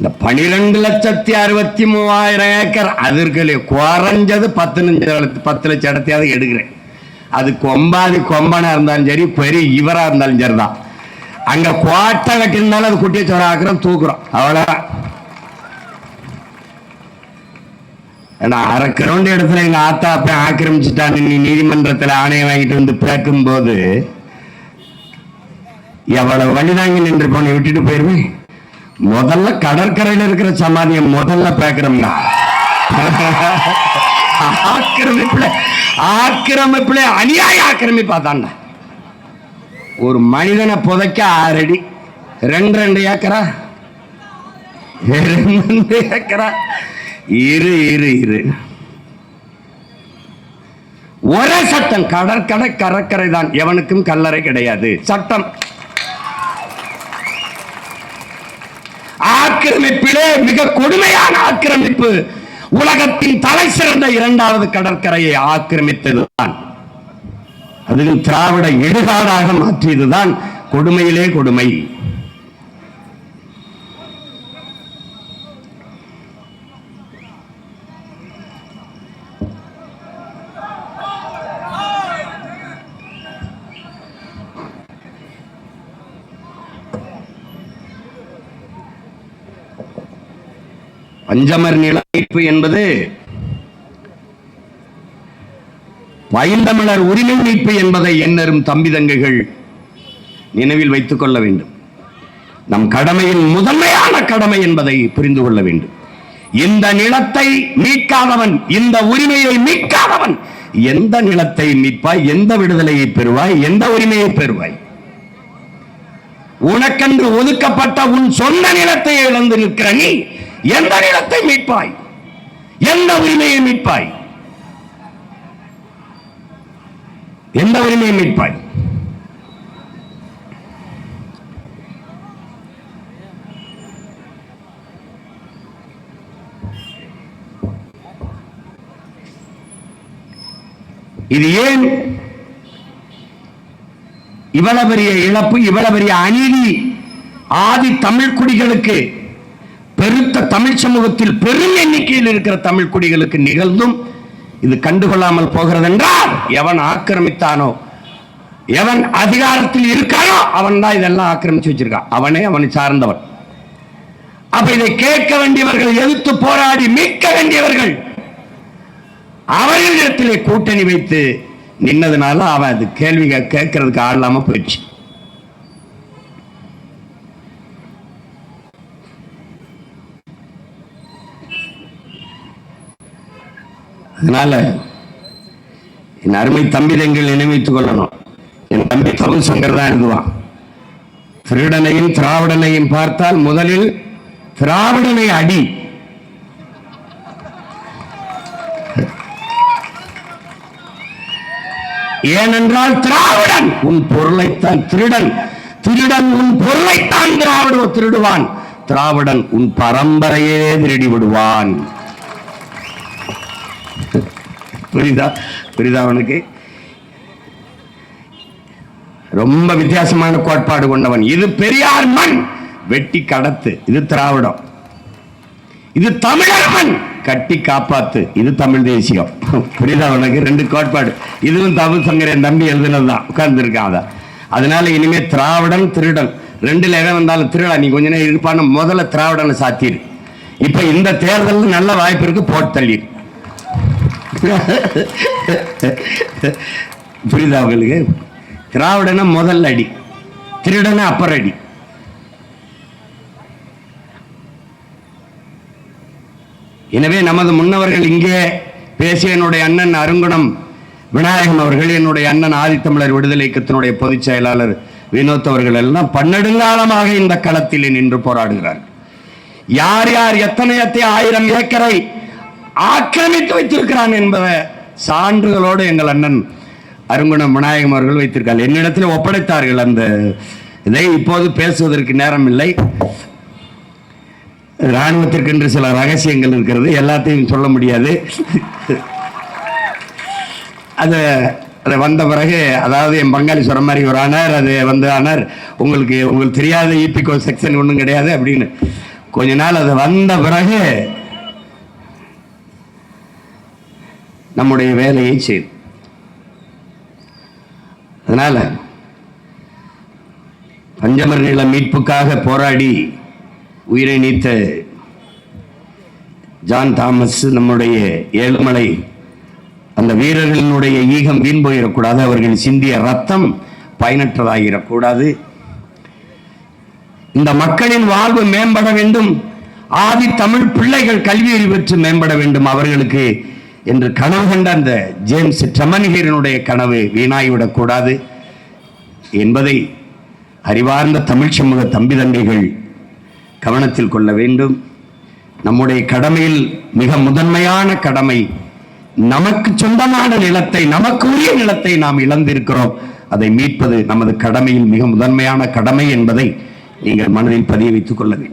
இந்த பனிரெண்டு லட்சத்தி அறுபத்தி மூவாயிரம் ஏக்கர் அது குறைஞ்சது பத்து பத்து லட்சம் இடத்தையாவது எடுக்கிறேன். அது கொம்பாதி கொம்பனாக இருந்தாலும் சரி பெரிய இவராக இருந்தாலும் சரி தான் அங்கே கோட்டை கட்டியிருந்தாலும் அது குட்டியை சோற தூக்குறோம். அவ்வளோதான் ஏன்னா அரை கிரவுண்ட் இடத்துல எங்கள் ஆத்தா அப்ப ஆக்கிரமிச்சுட்டான்னு நீ நீதிமன்றத்தில் ஆணையம் வாங்கிட்டு வந்து பேக்கும்போது எவ்வளோ எவ்வளவு வழிதாங்கி நின்று போன விட்டுட்டு போயிருவேன். முதல்ல கடற்கரையில இருக்கிற சமாதியை முதல்ல பேக்கிறோம்னா ஆக்கிரமிப்புல ஆக்கிரமிப்புல அநியாய ஆக்கிரமிப்பா தான் ஒரு மனிதனை புதைக்க ஆறு அடி ரெண்டு ரெண்டு ஏக்கரா? ரெண்டு ஏக்கரா? இரு இரு இரு. ஒரே சட்டம் கடற்கரை கடற்கரை தான் எவனுக்கும் கல்லறை கிடையாது. சட்டம். ஆக்கிரமிப்பிலே மிக கொடுமையான ஆக்கிரமிப்பு. உலகத்தின் தலை சிறந்த இரண்டாவது கடற்கரையை ஆக்கிரமித்ததுதான். அதிலும் திராவிட இடுகாடாக மாற்றியதுதான் கொடுமையிலே கொடுமை. பஞ்சமர் நிலைப்பு என்பது வயந்தமிழர் உரிமை மீட்பு என்பதை எண்ணரும் தம்பிதங்கைகள் நினைவில் வைத்துக் கொள்ள வேண்டும். நம் கடமையின் முதன்மையான கடமை என்பதை புரிந்து கொள்ள வேண்டும். இந்த நிலத்தை மீட்காதவன் இந்த உரிமையை மீட்காதவன் எந்த நிலத்தை மீட்பாய் எந்த விடுதலையை பெறுவாய் எந்த உரிமையை பெறுவாய்? உனக்கென்று ஒதுக்கப்பட்ட உன் சொந்த நிலத்தை இழந்து நிற்கிற நீ எந்த நிலத்தை மீட்பாய்? எந்த உரிமையை மீட்பாய்? எந்த உரிமையை மீட்பாய்? இது ஏன் இவ்வளவு பெரிய இழப்பு இவ்வளவு பெரிய அநீதி ஆதி தமிழ் குடிகளுக்கு பெருத்த தமிழ் சமூகத்தில் பெரும் எண்ணிக்கையில் இருக்கிற தமிழ் குடிகளுக்கு நிகழ்ந்தும் இது கண்டுகொள்ளாமல் போகிறது என்றால் எவன் ஆக்கிரமித்தானோ எவன் அதிகாரத்தில் இருக்கானோ அவன் தான் இதெல்லாம் ஆக்கிரமிச்சு வச்சிருக்கான். அவனே அவனை சார்ந்தவன். அப்ப இதை கேட்க வேண்டியவர்கள் எதிர்த்து போராடி மீட்க வேண்டியவர்கள் அவர்களிடத்திலே கூட்டணி வைத்து நின்னதுனால அவன் அது கேள்வி கேட்கறதுக்கு ஆள் இல்லாம போயிடுச்சு. அதனால என் அருமை தம்பிதங்கள் நினைவித்துக் கொள்ளணும். என் தம்பி தமிழ் சங்கர் தான் எழுதுவான். திருடனையும் திராவிடனையும் பார்த்தால் முதலில் திராவிடனை அடி. ஏனென்றால் திராவிடன் உன் பொருளைத்தான் திருடன். திருடன் உன் பொருளைத்தான் திராவிட திருடுவான். திராவிடன் உன் பரம்பரையே திருடி விடுவான் புரியுதா? புரியுதா அவனுக்கு? ரொம்ப வித்தியாசமான கோட்பாடு கொண்டவன். இது பெரியார் மண். வெட்டி கடத்து. இது திராவிடம். இது தமிழர் மண். கட்டி காப்பாத்து. இது தமிழ் தேசியம். புரியுதா உனக்கு ரெண்டு கோட்பாடு. இதுவும் தமிழ் சங்கரன் தம்பி எழுதுனதுதான் உட்கார்ந்து இருக்கான் அதனால இனிமே திராவிடன் திருடன். ரெண்டுல எவன் வந்தாலும் திருடா. நீ கொஞ்ச நேரம் இருப்பான்னு முதல்ல திராவிடனை சாத்தியிரு இப்ப இந்த தேர்தல் நல்ல வாய்ப்பு இருக்கு போட்டு தள்ளிடு புரியுதா உங்களுக்கு? திராவிடனா முதல் அடி திருடனா அப்பர் அடி. எனவே நமது முன்னவர்கள் இங்கே பேசிய என்னுடைய அண்ணன் அருங்குணம் விநாயகன் அவர்கள் என்னுடைய அண்ணன் ஆதித்தமிழர் விடுதலை இயக்கத்தினுடைய பொதுச் செயலாளர் வினோத் அவர்கள் எல்லாம் பன்னெடுங்காலமாக இந்த களத்தில் நின்று போராடுகிறார்கள். யார் யார் எத்தனை எத்தனை ஆயிரம் ஏக்கரை ஆக்கிரமித்து வைத்திருக்கிறான் என்பதை சான்றுகளோடு எங்கள் அண்ணன் அருங்குணம் விநாயகம் அவர்கள் வைத்திருக்கார். என்னிடத்தில் ஒப்படைத்தார்கள். அந்த இதை இப்போது பேசுவதற்கு நேரம் இல்லை. இராணுவத்திற்கென்று சில ரகசியங்கள் இருக்கிறது. எல்லாத்தையும் சொல்ல முடியாது. அது அது வந்த பிறகு அதாவது என் பங்காளி சொல்ற மாதிரி ஒரு ஆனார். அது வந்து ஆனார் உங்களுக்கு உங்களுக்கு தெரியாத இபிகோ செக்ஷன் ஒன்றும் கிடையாது அப்படின்னு. கொஞ்ச நாள் அது வந்த பிறகு நம்முடைய வேலையை செய்யும் அதனால் பஞ்சமர் நில மீட்புக்காக போராடி உயிரை நீத்த ஜான் தாமஸ் நம்முடைய ஏழுமலை அந்த வீரர்களினுடைய ஈகம் வீண் போயிடக்கூடாது. அவர்கள் சிந்திய ரத்தம் பயனற்றதாகிடக்கூடாது. இந்த மக்களின் வாழ்வு மேம்பட வேண்டும். ஆதி தமிழ் பிள்ளைகள் கல்வி அறிவு பெற்று மேம்பட வேண்டும். அவர்களுக்கு என்று கனவு கண்ட அந்த ஜேம்ஸ் ட்ரமன்ஹீரனுடைய கனவு வீணாகிவிடக்கூடாது என்பதை அறிவார்ந்த தமிழ் சமூக தம்பி தம்பிகள் கவனத்தில் கொள்ள வேண்டும். நம்முடைய கடமையில் மிக முதன்மையான கடமை நமக்கு சொந்தமான நிலத்தை நமக்கு உரிய நிலத்தை நாம் இழந்திருக்கிறோம். அதை மீட்பது நமது கடமையில் மிக முதன்மையான கடமை என்பதை நீங்கள் மனதில் பதிய வைத்துக் கொள்ள வேண்டும்.